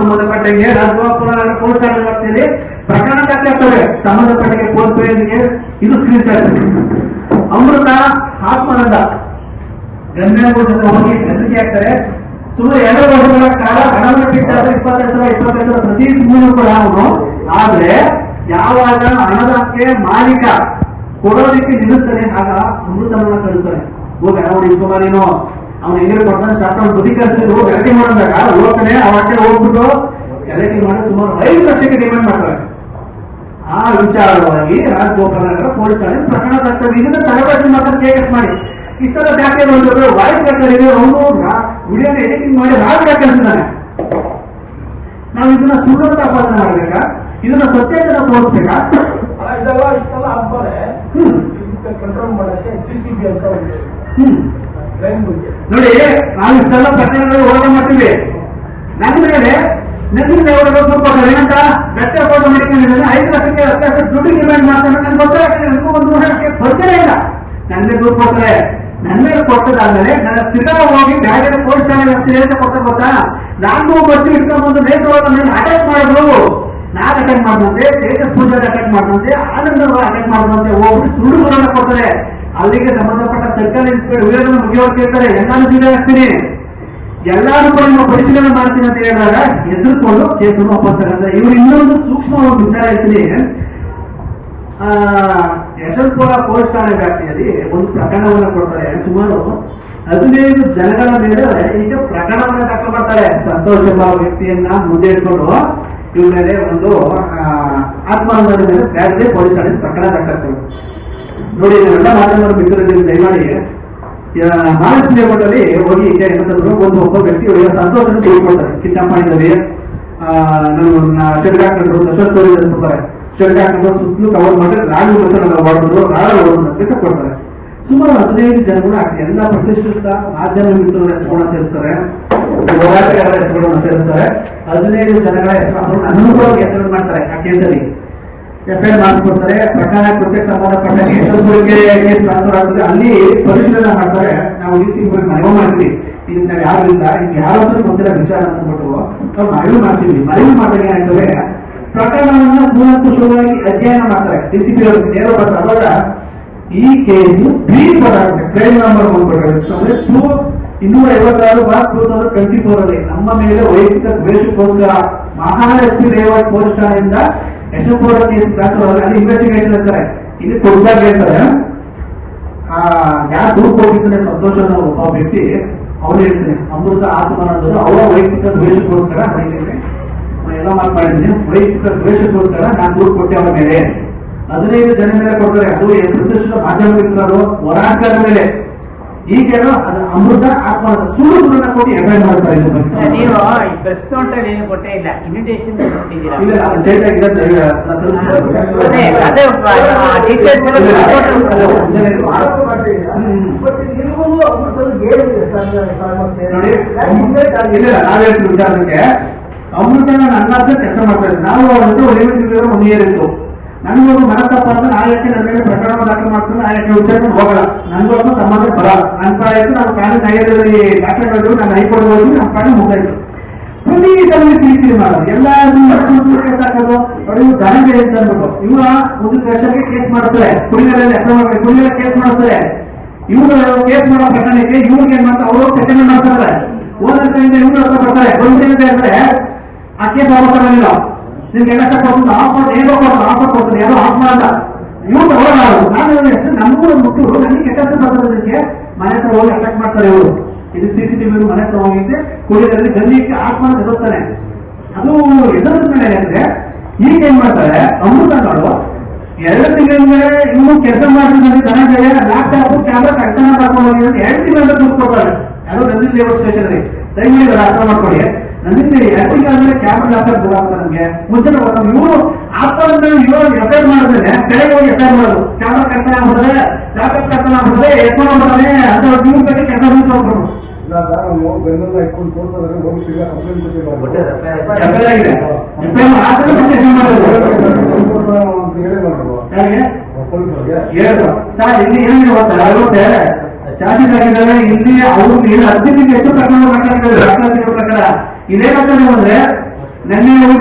ಸಂಬಂಧಪಟ್ಟಂಗೆ ರಾಜಗೋಪುರ ಕೋರ್ಟ್ ವ್ಯಾಪ್ತಿಯಲ್ಲಿ ಪ್ರಕರಣ ದಾಖಲಾಗ್ತವೆ ಸಂಬಂಧಪಟ್ಟಂಗೆ ಫೋನ್ ಪೇಗೆ ಇದು ಸ್ಕ್ರೀನ್ ಶಾಟ್ ಅಮೃತ ಆತ್ಮಾನಂದ. ಗಂಧನಗೌಡ ಹೋಗಿ ಬೆದರಿಕೆ ಆಗ್ತಾರೆ ಸುಮಾರು ಎರಡು ವರ್ಷಗಳ ಕಾಲ ಹಣವನ್ನು ಬಿಟ್ಟಾದ್ರೆ ಇಪ್ಪತ್ತೈದು ಸಾವಿರ, ಇಪ್ಪತ್ತೈದು ಪ್ರತಿ ತಿಂಗಳು ಕೂಡ ಅವನು ಆದ್ರೆ ಯಾವಾಗ ಹಣದಕ್ಕೆ ಮಾಲೀಕ ಕೊಡೋದಕ್ಕೆ ನಿಲ್ಲಿಸ್ತಾನೆ ಆಗ ಅಮೃತವನ್ನ ಕಳಿಸ್ತಾನೆ ಹೋಗಿ ಅವನು ಇಸ್ಕೊಂಬಾರೇನೋ ಅವನು ಹೆಂಗೆ ಕೊಡ್ತಾನೆ ಶಾಸ್ತ್ರ ಬುದ್ಧಿ ಕಳಿಸಿದ್ರು ಗಲಾಟೆ ಮಾಡಿದಾಗ ಓದ್ತಾನೆ ಆ ವಾಕ್ಯ ಹೋಗ್ಬಿಟ್ಟು ಗಲಾಟೆ ಮಾಡಿ ಸುಮಾರು ಐದು ಲಕ್ಷಕ್ಕೆ ಡಿಮ್ಯಾಂಡ್ ಮಾಡ್ತಾರೆ. ಆ ವಿಚಾರವಾಗಿ ರಾಜಗೋಪಾಲ ನಗರ ಪೊಲೀಸ್ ಠಾಣೆ ಪ್ರಕರಣ ದಾಖಲೆ ಇದನ್ನ ತರಬೇತಿ ಮಾತ್ರ ಕೇಸ್ ಮಾಡಿ. ಇಷ್ಟರ ದಾಖಲೆ ಬಂದಿದ್ರು ವಾಯ್ಸ್ ಇದೆ ಅವನು ವಿಡಿಯೋನ ಎಡಿಟಿಂಗ್ ಮಾಡಿ ರಾಜ್ ಅಂತಾನೆ ನಾವು ಇದನ್ನ ಸುಳ್ಳು ತಪಾಸಣೆ ಮಾಡ್ಬೇಕಾ? ಇದನ್ನ ಸತ್ಯತೆನ ತೋರಿಸ್ಬೇಕಾ? ಇದೆಲ್ಲ ಇಷ್ಟೆಲ್ಲ ಆದ್ಮೇಲೆ ಕಂಟ್ರೋಲ್ ಮಾಡಕ್ಕೆ ಸಿ ಸಿ ಬಿ ಅಂತ ಹ್ಮ್. ನೋಡಿ ನಾವು ಇಷ್ಟೆಲ್ಲ ಪ್ರಕರಣಗಳು ಹೋರಾಟ ಮಾಡ್ತೀವಿ ನನ್ನ ಮೇಲೆ ನನ್ನಿಂದ ಅವರು ಸ್ವಲ್ಪ ಏನಂತ ಬೆಟ್ಟ ಹೋರಾಟ ಮಾಡಿಕೊಂಡಿದ್ದಾನೆ ಐದು ಲಕ್ಷಕ್ಕೆ ಹತ್ತು ಲಕ್ಷ ದುಡ್ಡು ಡಿಮ್ಯಾಂಡ್ ಮಾಡ್ತಾನೆ ನನ್ಗೆ ಗೊತ್ತಾಗ್ತದೆ ನನಗೂ ಒಂದು ವರ್ಷಕ್ಕೆ ಪರಿಚಯ ಇಲ್ಲ. ನನ್ನ ದುಡ್ಡು ಕೊಡ್ತಾರೆ ನನ್ನ ಮೇಲೆ ಕೊಟ್ಟದಾದ್ಮೇಲೆ ನನ್ನ ಸ್ಥಿರ ಹೋಗಿ ಬ್ಯಾಗಿನ ಪೊಲೀಸ್ ಠಾಣೆ ಅಂತ ಕೊಟ್ಟ ಗೊತ್ತಾ? ನಾನು ಬರ್ತಿ ಇಟ್ಕೊಂಡು ಬಂದು ನೇತ್ರವಾದ ಮೇಲೆ ಅಟ್ಯಾಕ್ ಮಾಡಿದ್ರು. ನಾನು ಅಟೆಂಡ್ ಮಾಡಿದಂತೆ, ತೇಜಸ್ ಪೂಜಾ ಅಟ್ಯಾಕ್ ಮಾಡಿದಂತೆ ಆನಂದ ಅಟ್ಯಾಕ್ ಮಾಡಿದಂತೆ ಹೋಗ್ಬಿಟ್ಟು ಸುಳ್ಳು ಕೊಡ್ತಾರೆ. ಅಲ್ಲಿಗೆ ಸಂಬಂಧಪಟ್ಟ ಸರ್ಕಾರಿ ಇನ್ಸ್ಪೆಕ್ಟರ್ ಮುಖ್ಯವಾಗಿ ಕೇಳ್ತಾರೆ. ಎಲ್ಲಾನು ಜಿಲ್ಲೆ ಹಾಕ್ತೀನಿ ಎಲ್ಲಾರು ಕೂಡ ನಿಮ್ಮ ಪರಿಶೀಲನೆ ಮಾಡ್ತೀನಿ ಅಂತ ಹೇಳಿದಾಗ ಎದುರ್ಕೊಂಡು ಕೇಸನ್ನು ವಾಪಸ್ ತಗೊಂಡ್ರೆ ಇವರು ಇನ್ನೊಂದು ಸೂಕ್ಷ್ಮ ಒಂದು ವಿಚಾರ ಆ, ಯಶವಂತಪುರ ಪೊಲೀಸ್ ಠಾಣೆ ವ್ಯಾಪ್ತಿಯಲ್ಲಿ ಒಂದು ಪ್ರಕರಣವನ್ನು ಕೊಡ್ತಾರೆ. ಸುಮಾರು ಹದಿನೈದು ಜನಗಳ ಮೇಲೆ ಈಗ ಪ್ರಕರಣವನ್ನು ದಾಖಲು ಮಾಡ್ತಾರೆ. ಸಂತೋಷ ಎಂಬ ವ್ಯಕ್ತಿಯನ್ನ ಮುಂದೆ ಇಟ್ಕೊಂಡು ಇವ್ರ ಮೇಲೆ ಒಂದು ಆ, ಆತ್ಮಾನಂದದ ಮೇಲೆ ಪೊಲೀಸ್ ಠಾಣೆ ಪ್ರಕರಣ ದಾಖಲಾಗ್ತದೆ ನೋಡಿ ಎಲ್ಲ ಮಾಧ್ಯಮದ ಮಿತ್ರರಲ್ಲಿ ದಯಮಾಡಿ ಮಾನಸಿಕ ಮಟ್ಟದಲ್ಲಿ ಹೋಗಿ ಏನಂತಂದ್ರು ಒಂದು ಒಬ್ಬ ವ್ಯಕ್ತಿ ಸಂತೋಷ ತೆಗೆದುಕೊಳ್ತಾರೆ ತಿಳ್ಕೊಳ್ತಾರೆ ಕಿಟ್ಟಪ್ಪಾಣಿದಲ್ಲಿ ನನ್ನ ಹಾಕಿದ್ರು ದಶರಥ ತೋರಿ ಅಂತಾರೆ ಸುತ್ತಲೂ ಕವರ್ ಮಾಡಿದ್ರೆ ರಾಗಿ ಮಸನ ಮಾಡಿದ್ರು ರಾಳ ಅಂತ ಕೊಡ್ತಾರೆ ಸುಮಾರು ಹದಿನೈದು ಜನಗಳು ಕೂಡ ಎಲ್ಲ ಪ್ರತಿಷ್ಠಿತ ಮಾಧ್ಯಮ ಮಿತ್ರರ ಹೆಸರುಗಳನ್ನ ಸೇರಿಸ್ತಾರೆ. ಹೋರಾಟಗಾರರ ಹೆಸರುಗಳನ್ನ ಸೇರಿಸ್ತಾರೆ. ಹದಿನೈದು ಜನಗಳ ಹೆಸರು ಅನುಕೂಲವಾಗಿ ಹೆಸರು ಮಾಡ್ತಾರೆ ಆ ಕೇಸಲ್ಲಿ ಎಫ್ಐಆರ್ ಮಾಡಿಸ್ಕೊಡ್ತಾರೆ ಪ್ರಕರಣ ಕೃತ್ಯಕ್ಕೆ ಸಂಬಂಧಪಟ್ಟ ಯಶವಂತಪುರಕ್ಕೆ ಕೇಸ್ ಟ್ರಾನ್ಸ್ಫರ್ ಆಗ್ತದೆ. ಅಲ್ಲಿ ಪರಿಶೀಲನೆ ಮಾಡ್ತಾರೆ. ನಾವು ಡಿ ಸಿ ಮನವಿ ಮಾಡ್ತೀವಿ. ಇದನ್ನ ಯಾರಿಂದ ಇದು ಯಾರಾದ್ರೂ ಗೊತ್ತಿಲ್ಲ ವಿಚಾರ ಅಂದ್ಬಿಟ್ಟು ನಾವು ಮನವಿ ಮಾಡ್ತೀವಿ. ಮನವಿ ಮಾಡಿದಾಗ ಏನಾಗ್ತದೆ ಪ್ರಕರಣವನ್ನ ಪೂರ್ಣಕುಶವಾಗಿ ಅಧ್ಯಯನ ಮಾಡ್ತಾರೆ. ಡಿ ಸಿ ಪಿ ಅವರು ನೇರ ಬರ್ತಾರೆ. ಅವಾಗ ಈ ಕೇಸು ಬಿ ಆಗುತ್ತೆ ಕ್ರೈಮ್ ನಂಬರ್ ಬಂದ್ಬಿಟ್ರೆ ಟೂ ಇನ್ನೂರ ಐವತ್ತಾರು bar two thousand twenty four ಅಲ್ಲಿ ನಮ್ಮ ಮೇಲೆ ವೈಯಕ್ತಿಕ ದ್ವೇಷಕ್ಕೋಸ್ಕರ ಮಹಾಲಕ್ಷ್ಮಿ ರೇವಟ್ ಪೊಲೀಸ್ ಠಾಣೆಯಿಂದ ಯಶಪುರ ಕೇಸ್ ದಾಖಲಾಗಿ ಅಲ್ಲಿ ಇನ್ವೆಸ್ಟಿಗೇಷನ್ ಇರ್ತಾರೆ ಇಲ್ಲಿ ಕೊಡ್ದಾಗ ಹೇಳ್ತಾರೆ, ಆ, ಯಾರು ದೂರ ಹೋಗಿದ್ದಾನೆ ಸಂತೋಷ ಒಬ್ಬ ವ್ಯಕ್ತಿ ಅವನು ಹೇಳ್ತಾನೆ, ಅಮೃತ ಆತ್ಮನಂದರು ಅವರ ವೈಯಕ್ತಿಕ ದ್ವೇಷಕ್ಕೋಸ್ಕರ ಹೇಳಿದ್ದೇನೆ ಎಲ್ಲ ಮಾತಾಡಿದ್ದೀನಿ ವೈಯಕ್ತಿಕ ದ್ವೇಷಕ್ಕೋಸ್ಕರ ನಾನು ದೂರು ಕೊಟ್ಟೆ ಅವರ ಮೇಲೆ. ಹದಿನೈದು ಜನ ಮೇಲೆ ಕೊಡ್ತಾರೆ. ಅದು ಪ್ರತಿಷ್ಠಿತ ಮಾಧ್ಯಮ ಹೋರಾಟದ ಮೇಲೆ. ಈಗೇನೋ ಅದು ಅಮೃತ ಆತ್ಮನಂದ ಸುಳ್ಳು ಸುಳ್ಳನ್ನ ಕೊಟ್ಟು ಎಫ್ಐಆರ್ ಮಾಡ್ತಾರೆ ಇದ್ದೀವಿ. ನೀವು ಪ್ರೆಸ್ ನೋಟಲ್ಲಿ ಏನು ಕೊಟ್ಟೇ ಇಲ್ಲ ಇನ್ವಿಟೇಷನ್ ಕೊಟ್ಟಿದ್ದೀರಾ ಅದು ಡೇಟ್ ಆಗಿದೆ ಅಂತ ಹೇಳಿ ಅದೇ ಅದೇ ಡೀಟೇಲ್ಸ್ ಎಲ್ಲ ಇಲ್ಲ, ಕೊಟ್ಟು- ಅದು ಮುಂಜಾನೆ ಇದು ಮಾಡು. ಆರೋಪ ಮಾಡ್ತಿದ್ದೀರಾ? ಹ್ಮ್. ಮತ್ತೆ ನಿಮಗೂ ಸರ್ ನೋಡಿ ಯಾಕೆ ಹಿಂದೆ ಕಾಲಿದೆ? ಇಲ್ಲ ನಾವ್ ಹೇಳ್ತೀವಿ ವಿಚಾರಕ್ಕೆ ಅಮೃತನ ನನ್ನ ಕೆಲಸ ಮಾಡ್ತಾ ಇದ್ದೆ ನಾವು ಅವತ್ತು ಲಿಮಿಟ್ ಒನ್ ಇಯರ್ ಇತ್ತು ನನಗೊಂದು ಮನಸ್ಸಪ್ಪ ಅಂದ್ರೆ ನಾ ಯಾಕೆ ನನ್ನ ಮೇಲೆ ಪ್ರಕರಣ ದಾಖಲು ಮಾಡ್ತೀನಿ ನಾ ಯಾಕೆ ವಿಚಾರ ಹೋಗಲ್ಲ ಅದನ್ನು ಸಂಬಂಧ ಬರಲ್ಲ ಪಾಡ ಆಯ್ತು ನಾನು ಕಾನೂನು ನ್ಯಾಯಾಲಯದಲ್ಲಿ ದಾಖಲೆ ಮಾಡಿದ್ರು, ನಾನು ಹೈಕೋರ್ಟ್ ಹೋಗಿ ನಮ್ಮ ಕಾನೂನು ಮುಗ್ದಾಯ್ತು ಪ್ರತಿ ಇದರಲ್ಲಿ ಕಿರಿಕಿರಿ ಮಾಡೋದು ಎಲ್ಲ ಕೇಸ್ ಹಾಕೋದು ನೋಡಿ ಇವ್ರು ಧನಂಜಯ ಅಂತ ಅಂದ್ಬಿಟ್ಟು. ಇವ್ರ ಒಂದು ವರ್ಷಕ್ಕೆ ಕೇಸ್ ಮಾಡ್ತಾರೆ. ಮಾಡ್ತಾರೆ ಕುಡಿಗಳ ಕೇಸ್ ಮಾಡ್ತಾರೆ. ಇವರು ಕೇಸ್ ಮಾಡೋ ಪ್ರಕರಣಕ್ಕೆ ಇವ್ರಿಗೆ ಏನ್ ಮಾಡ್ತಾರೆ ಅವರು ಸೆಕೆಂಡ್ ಮಾಡ್ತಾರೆ. ಓನರ್ ಇವರು ಹತ್ರ ಬರ್ತಾರೆ. ಒಂದು ಅಂದ್ರೆ ಆ ಕೇಸ್ ವಾಪಸ್ ಬರಲಿಲ್ಲ ನಿಮ್ಗೆ ಎಲ್ಲ ಕೊಡ್ತಾರೆ ಆಫ್ ಮಾಡಿ ಏನೋ ಕೊಡ್ತಾರೆ ಆಫರ್ ಕೊಡ್ತಾರೆ ಯಾರೋ ಆಫ್ ಮಾಡಲ್ಲ. ಇವ್ರು ತಗೊಳ್ಳಲ್ಲ ನಾನು ಹೇಳಿದೆ, ಸರ್, ನಮಗೂ ಒಂದು ಮುಟ್ಟು ನನಗೆ ಕೆಟ್ಟ ಬರೋದಕ್ಕೆ ಮನೆ ಹತ್ರ ಹೋಗಿ ಅಟ್ಯಾಕ್ ಮಾಡ್ತಾರೆ ಇವರು. ಇದು ಸಿ ಸಿ ಟಿವಿ ಮನೆ ಹತ್ರ ಹೋಗಿದ್ದೆ ಕುಡಿಯೋದ್ರಲ್ಲಿ ಗಲ್ಲಿಗೆ ಆತ್ಮ ಎದುರ್ತಾನೆ ಅದು ಎದುರಿದ ಮೇಲೆ ಅಂದ್ರೆ ಈಗ ಏನ್ ಮಾಡ್ತಾರೆ ಅಮೃತ ಕಾಡು ಎರಡು ತಿಂಗಳಿಂದ ಇನ್ನು ಕೆಲಸ ಮಾಡಿದ್ರೆ ಧನಂಜಯ ಲ್ಯಾಪ್ಟಾಪ್ ಕ್ಯಾಮ್ರಾ ಕಟ್ಟಣ ಮಾಡ್ಕೊಂಡು ಹೋಗಿ ಎರಡು ತಿಂಗಳಿಂದ ದುಡ್ಡು ಕೊಡ್ತಾರೆ. ಅದು ಗಲ್ಲಿ ಲೇಬರ್ ಸ್ಟೇಷನ್ ಇದರ ಅರ್ಥ ಮಾಡ್ಕೊಳ್ಳಿ. ಎರಡು ತಿಂಗಳಾದ್ಮೇಲೆ ಕ್ಯಾಮ್ರಾ ಅಫೇರ್ ನನಗೆ. ಮುಂಚೆ ಇವರು ಆತ್ಮದಿಂದ ಇವರು ಎಫೇರ್ ಮಾಡಿದ್ರೆ ಕೆಳಗೆ ಹೋಗಿ ಎಫೇರ್ ಮಾಡೋದು. ಕ್ಯಾಮ್ರಾ ಕರ್ತನ ಆಗ್ಬಿಡ್ತಾರೆ ಲ್ಯಾಪ್ಟಾಪ್ ಕರ್ತನ ಆಗ್ಬಿಡ್ತಾರೆ ಎತ್ಕೊಂಡು ಹೋಗ್ಬಿಡ್ತಾನೆ ಅಂತ ನೀವು ಬಗ್ಗೆ ಕೆಲಸ ಚಾರ್ಜಸ್ ಆಗಿದ್ದಾರೆ ಇಲ್ಲಿ ಅವ್ರು ಹದಿನೈದು ಎಷ್ಟು ಪ್ರಕರಣ ಮಾತಾಡ್ತಾರೆ ದಾಖಲಾತಿಗಳ ಪ್ರಕರಣ ಕಥೆ ಅಂದ್ರೆ ನೆನ್ನೆ ಹೋಗಿ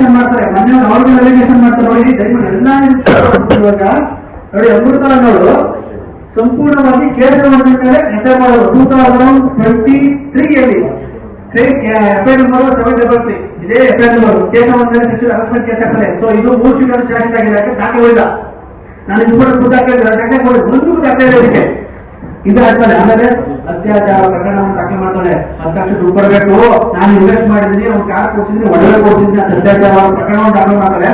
ನನ್ನ ಮಾಡ್ತಾರೆ, ಮೊನ್ನೆ ಅವ್ರಿಗೆ ಅಲಿಗೇಷನ್ ಮಾಡ್ತಾರೆ ನೋಡಿ, ದಯವಿಟ್ಟು ಎಲ್ಲ ಇವಾಗ ನೋಡಿ, ಅಮೃತ ಅನ್ನೋರು ಸಂಪೂರ್ಣವಾಗಿ ಕೇಂದ್ರ ಮೇಲೆ ಎಂಟರ್ ಮಾಡೋದು two thousand twenty ತ್ರೀಯಲ್ಲಿ FI number seven double three ಇದೇ ಎಫ್ಐ ನಂಬರ್ ಕೇಸವನ್ನು ಸಚಿವ ಅರಸ್ಮೆಂಟ್ ಕೇಸ್ ಸೊ ಇದು ಮೂರು ಚಾರ್ಜ್ ಆಗಿದೆ ಯಾಕೆ ದಾಖಲೆ ಹೋಗಿಲ್ಲ ನಾನು ಇಬ್ಬರು ಕೂಡ ಹಾಕಿದ್ರೆ ದಾಖಲೆ ಕೊಡಿ ಮುಂದೂ ದಾಖಲೆ ಇದೆ ಇದು ಆಗ್ತದೆ ಆಮೇಲೆ ಅತ್ಯಾಚಾರ ಪ್ರಕರಣವನ್ನು ದಾಖಲೆ ಮಾಡ್ತಾನೆ ಹತ್ತು ಲಕ್ಷ ದುಡ್ಡು ಬರಬೇಕು ನಾನು ಇನ್ವೆಸ್ಟ್ ಮಾಡಿದ್ದೀನಿ ಅವ್ನು ಕಾರ್ ಕೊಡ್ಸಿದ್ದೀನಿ ಒಳ್ಳೆ ಕೊಡ್ಸಿದ್ದೀನಿ ಅಂತ ಅತ್ಯಾಚಾರ ಪ್ರಕರಣ ದಾಖಲೆ ಮಾಡ್ತಾರೆ